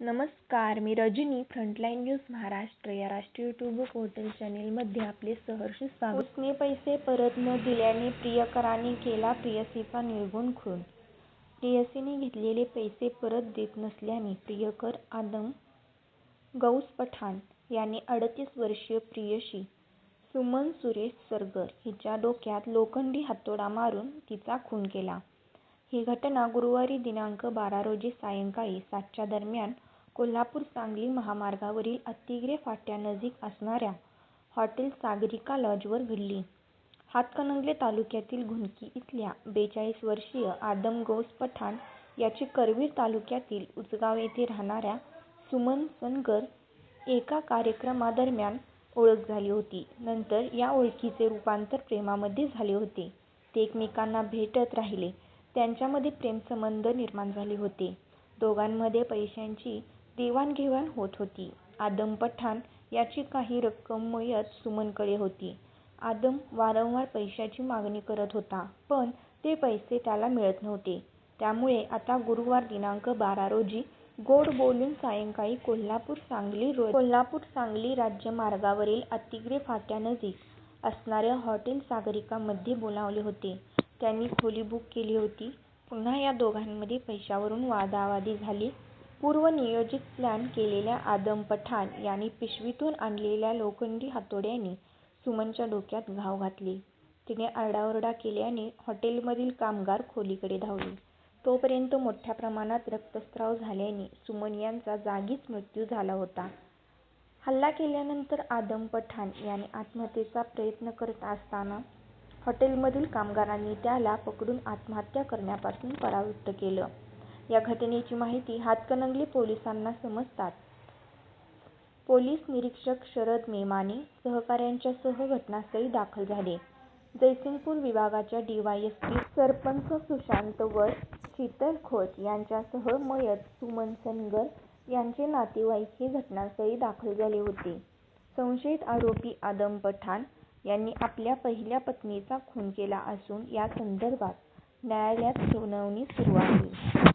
नमस्कार मी Rajani frontline news Maharashtra या राष्ट्रीय यूट्यूब पोर्टल चॅनेलमध्ये आपले सहर्ष स्वागत उसने पैसे परत न दिल्याने प्रियकराने केला प्रियसीचा निर्गुण खून प्रियसीने घेतलेले पैसे परत देत नसल्याने प्रियकर आदम गौस पठाण याने अडतीस वर्षीय प्रियशी सुमन सुरेश सरगर हिच्या डोक्यात लोखंडी हातोडा मारून तिचा खून केला. ही घटना गुरुवारी दिनांक बारा रोजी सायंकाळी सातच्या दरम्यान कोल्हापूर सांगली महामार्गावरील अतिग्रे फाट्यानजीक असणाऱ्या हॉटेल सागरिका लॉजवर घडली. हातकणंगले तालुक्यातील घुनकी इथल्या बेचाळीस वर्षीय आदम गौस पठाण याची करवीर तालुक्यातील उचगाव येथे राहणाऱ्या सुमन सनगर एका कार्यक्रमादरम्यान ओळख झाली होती. नंतर या ओळखीचे रूपांतर प्रेमामध्ये झाले होते. ते एकमेकांना भेटत राहिले. त्यांच्यामध्ये प्रेमसंबंध निर्माण झाले होते. दोघांमध्ये पैशांची देवाणघेवाण होत होती. आदम पठाण याची काही रक्कम मयत सुमनकडे होती. आदम वारंवार पैशाची मागणी करत होता पण ते पैसे त्याला मिळत नव्हते. त्यामुळे आता गुरुवार दिनांक बारा रोजी गोड बोलून सायंकाळी कोल्हापूर सांगली राज्य मार्गावरील अतिग्रे फाट्यानजीक असणाऱ्या हॉटेल सागरिकामध्ये बोलावले होते. त्यांनी खोली बुक केली होती. पुन्हा या दोघांमध्ये पैशावरून वादावादी झाली. पूर्वनियोजित प्लॅन केलेल्या आदम पठाण याने पिशवीतून आणलेल्या लोखंडी हातोड्याने सुमनच्या डोक्यात घाव घातले. तिने आरडाओरडा केल्याने हॉटेलमधील कामगार खोलीकडे धावले. तोपर्यंत मोठ्या प्रमाणात रक्तस्राव झाल्याने सुमन यांचा जागीच मृत्यू झाला होता. हल्ला केल्यानंतर आदम पठाण याने आत्महत्येचा प्रयत्न करत असताना हॉटेलमधील कामगारांनी त्याला पकडून आत्महत्या करण्यापासून परावृत्त केलं. या घटनेची माहिती हातकणंगले पोलिसांना समजताच पोलीस निरीक्षक शरद मेमाने सहकाऱ्यांच्यासह घटनास्थळी दाखल झाले. जयसिंगपूर विभागाच्या डीवायएसपी सरपंच सुशांत व शीतल खोत यांच्यासह मयत सुमन सनगर यांचे नातेवाईक हे घटनास्थळी दाखल झाले होते. संशयित आरोपी आदम पठाण यांनी आपल्या पहिल्या पत्नीचा खून केला असून यासंदर्भात न्यायालयात सुनावणी सुरू आहे.